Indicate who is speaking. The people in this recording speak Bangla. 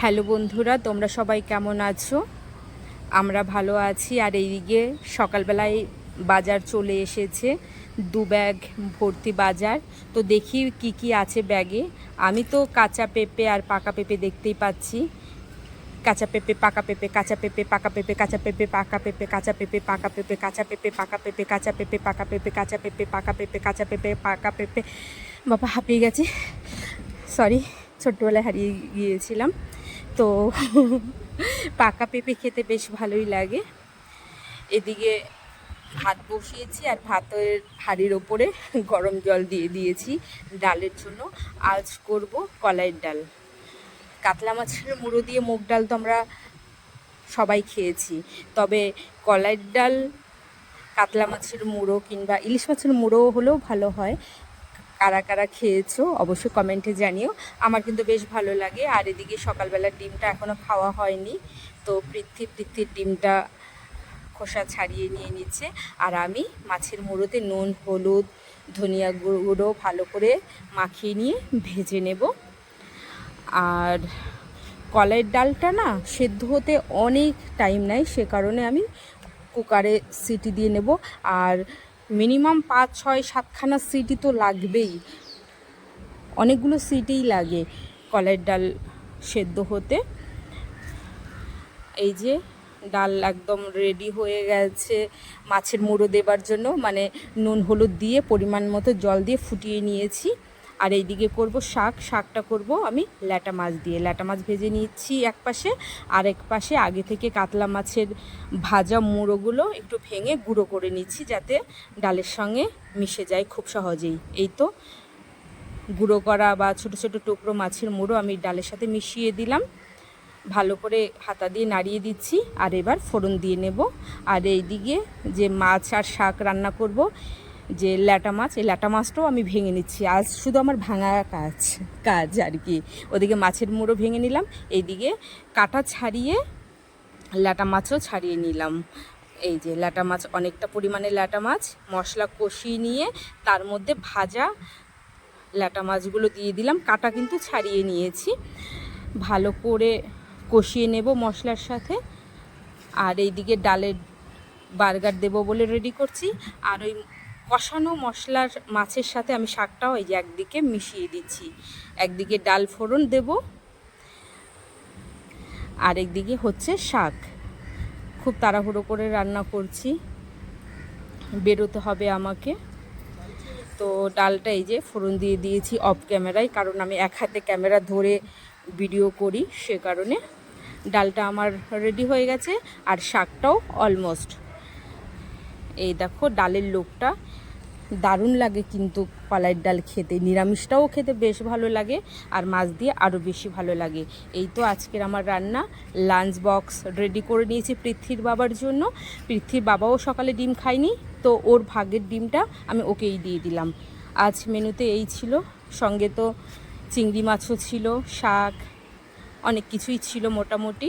Speaker 1: হ্যালো বন্ধুরা, তোমরা সবাই কেমন আছো? আমরা ভালো আছি। আর এইদিকে সকালবেলায় বাজার চলে এসেছে, দু ব্যাগ ভর্তি বাজার। তো দেখি কি কি আছে ব্যাগে। আমি তো কাঁচা পেঁপে আর পাকা পেঁপে দেখতেই পাচ্ছি। কাঁচা পেঁপে, পাকা পেঁপে, কাঁচা পেঁপে, পাকা পেঁপে, কাঁচা পেঁপে, পাকা পেঁপে, কাঁচা পেঁপে, পাকা পেঁপে, কাঁচা পেঁপে, পাকা পেঁপে, কাঁচা পেঁপে, পাকা পেঁপে, কাঁচা পেঁপে, পাকা পেঁপে, কাঁচা পেঁপে, পাকা পেঁপে। বাবা, হাঁপিয়ে গেছে। সরি ছোট্টবেলায় হারিয়ে গিয়েছিলাম। তো পাকা পেঁপে খেতে বেশ ভালোই লাগে। এদিকে ভাত বসিয়েছি আর ভাতের হাঁড়ির ওপরে গরম জল দিয়ে দিয়েছি ডালের জন্য। আজ করব কলাইয়ের ডাল। কাতলা মাছের মুড়ো দিয়ে মুগ ডাল তো আমরা সবাই খেয়েছি। তবে কলাইয়ের ডাল, কাতলা মাছের মুড়ো কিংবা ইলিশ মাছের মুড়ো হলেও ভালো হয়। কারা কারা খেয়েছো, অবশ্যই কমেন্টে জানিও। আমার কিন্তু বেশ ভালো লাগে। আর এদিকে সকালবেলার ডিমটা এখনও খাওয়া হয়নি। তো পৃথ্বী, পৃথ্বীর ডিমটা খোসা ছাড়িয়ে নিয়ে নিচ্ছে। আর আমি মাছের মুড়োতে নুন, হলুদ, ধনিয়া গুঁড়ো ভালো করে মাখিয়ে নিয়ে ভেজে নেব। আর কলাইয়ের ডালটা না সেদ্ধ হতে অনেক টাইম নেয়। সে কারণে আমি কুকারে সিটি দিয়ে নেব। আর মিনিমাম পাঁচ, ছয়, সাতখানা সিটি তো লাগবেই। অনেকগুলো সিটিই লাগে কলের ডাল সেদ্ধ হতে। এই যে ডাল একদম রেডি হয়ে গেছে মাছের মুড়ো দেবার জন্য। মানে নুন, হলুদ দিয়ে পরিমাণ মতো জল দিয়ে ফুটিয়ে নিয়েছি। আর এইদিকে করব শাক, শাকটা করব আমি, ল্যাটা মাছ দিয়ে। ল্যাটা মাছ ভেজে নিচ্ছি এক পাশে আর এক পাশে আগে থেকে কাতলা মাছের ভাজা মুড়োগুলো একটু ভেঙে গুঁড়ো করে নিচ্ছি যাতে ডালের সঙ্গে মিশে যায় খুব সহজেই। এই তো গুঁড়ো করা বা ছোট ছোট টুকরো মাছের মুড়ো আমি ডালের সাথে মিশিয়ে দিলাম। ভালো করে হাতা দিয়ে নাড়িয়ে দিচ্ছি আর এবার ফোড়ন দিয়ে নেব। আর এই দিকে যে মাছ আর শাক রান্না করব যে ল্যাটা মাছ, এই ল্যাটা মাছটাও আমি ভেঙে নিচ্ছি। আজ শুধু আমার ভাঙা কাজ কাজ আর কি। ওদিকে মাছের মুড়ো ভেঙে নিলাম, এইদিকে কাটা ছাড়িয়ে ল্যাটা মাছও ছাড়িয়ে নিলাম। এই যে ল্যাটা মাছ, অনেকটা পরিমাণে ল্যাটা মাছ, মশলা কষিয়ে নিয়ে তার মধ্যে ভাজা ল্যাটা মাছগুলো দিয়ে দিলাম। কাটা কিন্তু ছাড়িয়ে নিয়েছি। ভালো করে কষিয়ে নেব মশলার সাথে। আর এইদিকে ডালের বার্গার দেব বলে রেডি করছি। আর ওই কষানো মশলার মাছের সাথে আমি শাকটাও এই যে একদিকে মিশিয়ে দিচ্ছি। একদিকে ডাল ফোড়ন দেব। আর একদিকে হচ্ছে শাক। খুব তাড়াহুড়ো করে রান্না করছি। বেরোতে হবে আমাকে। তো ডালটা এই যে ফোড়ন দিয়ে দিয়েছি অফ ক্যামেরায়, কারণ আমি এক হাতে ক্যামেরা ধরে ভিডিও করি, সে কারণে ডালটা আমার রেডি হয়ে গেছে আর শাকটাও অলমোস্ট এই দেখো ডালের লোকটা। দারুণ লাগে কিন্তু কলাইয়ের ডাল খেতে। নিরামিষটাও খেতে বেশ ভালো লাগে আর মাছ দিয়ে আরও বেশি ভালো লাগে। এই তো আজকের আমার রান্না। লাঞ্চ বক্স রেডি করে নিয়েছি পৃথ্বীর বাবার জন্য। পৃথ্বীর বাবাও সকালে ডিম খায়নি, তো ওর ভাগের ডিমটা আমি ওকেই দিয়ে দিলাম। আজ মেনুতে এই ছিল। সঙ্গে তো চিংড়ি মাছও ছিল, শাক, অনেক কিছুই ছিল মোটামুটি।